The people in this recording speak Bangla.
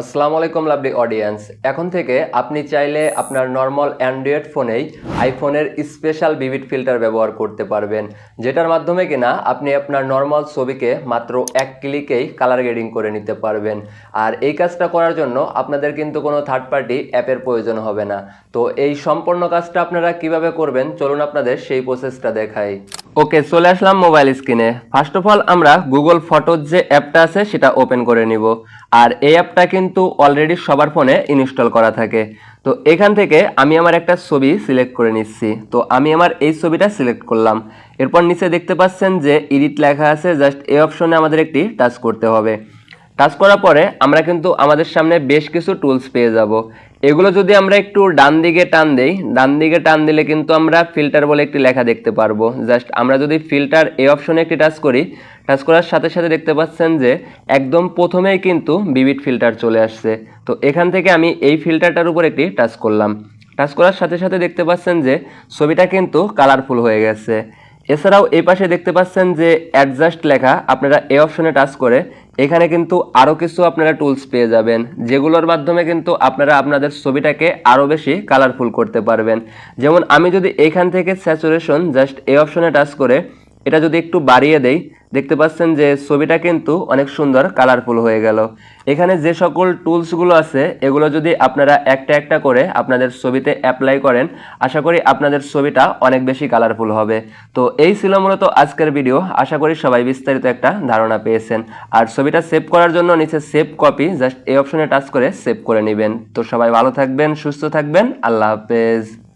আসসালামু আলাইকুম লাভলি অডিয়েন্স এখন থেকে আপনি চাইলে আপনার নর্মাল অ্যান্ড্রয়েড ফোনেই আইফোনের স্পেশাল বিবিট ফিল্টার ব্যবহার করতে পারবেন, যেটার মাধ্যমে কিনা আপনি আপনার নর্মাল ছবিকে মাত্র এক ক্লিকেই কালার গ্রেডিং করে নিতে পারবেন। আর এই কাজটা করার জন্য আপনাদের কিন্তু কোনো থার্ড পার্টি অ্যাপের প্রয়োজন হবে না। তো এই সম্পূর্ণ কাজটা আপনারা কীভাবে করবেন, চলুন আপনাদের সেই প্রসেসটা দেখাই। ওকে, চলে আসলাম মোবাইল স্ক্রিনে। ফার্স্ট অফ অল আমরা গুগল ফটোর যে অ্যাপটা আছে, সেটা ওপেন করে নিব। আর এই অ্যাপটা কিন্তু অলরেডি সবার ফোনে ইনস্টল করা থাকে। তো এখান থেকে আমি আমার একটা ছবি সিলেক্ট করে নিচ্ছি। তো আমি আমার এই ছবিটা সিলেক্ট করলাম। এরপর নিচে দেখতে পাচ্ছেন যে ইডিট লেখা আছে জাস্ট এই অপশনে আমাদের একটি টাচ করতে হবে। টাচ করার পরে আমরা কিন্তু আমাদের সামনে বেশ কিছু টুলস পেয়ে যাব। এগুলো যদি আমরা একটু ডান দিকে টান দেই, ডান দিকে টান দিলে কিন্তু আমরা ফিল্টার বলে একটি লেখা দেখতে পারব। জাস্ট আমরা যদি ফিল্টার এই অপশনে একটি টাচ করি টাচ করার সাথে সাথে দেখতে পাচ্ছেন যে একদম প্রথমেই কিন্তু বিবিট ফিল্টার চলে আসছে। তো এখান থেকে আমি এই ফিল্টারটার উপর একটি টাচ করলাম। টাচ করার সাথে সাথে দেখতে পাচ্ছেন যে ছবিটা কিন্তু কালারফুল হয়ে গেছে। এছাড়াও এই পাশে দেখতে পাচ্ছেন যে অ্যাডজাস্ট লেখা আপনারা এই অপশনে টাচ করে এখানে কিন্তু আরও কিছু আপনারা টুলস পেয়ে যাবেন, যেগুলোর মাধ্যমে কিন্তু আপনারা আপনাদের ছবিটাকে আরও বেশি কালারফুল করতে পারবেন। যেমন আমি যদি এখান থেকে স্যাচুরেশন জাস্ট এই অপশনে টাচ করে এটা যদি একটু বাড়িয়ে দেই, দেখতে পাচ্ছেন যে ছবিটা কিন্তু অনেক সুন্দর কালারফুল হয়ে গেল। এখানে যে সকল টুলসগুলো আছে, এগুলো যদি আপনারা একটা একটা করে আপনাদের ছবিতে অ্যাপ্লাই করেন, আশা করি আপনাদের ছবিটা অনেক বেশি কালারফুল হবে। তো এই ছিল মূলত আজকের ভিডিও আশা করি সবাই বিস্তারিত একটা ধারণা পেয়েছেন। আর ছবিটা সেভ করার জন্য নিচে সেভ কপি জাস্ট এই অপশনে টাচ করে সেভ করে নেবেন। তো সবাই ভালো থাকবেন, সুস্থ থাকবেন, আল্লাহ হাফেজ।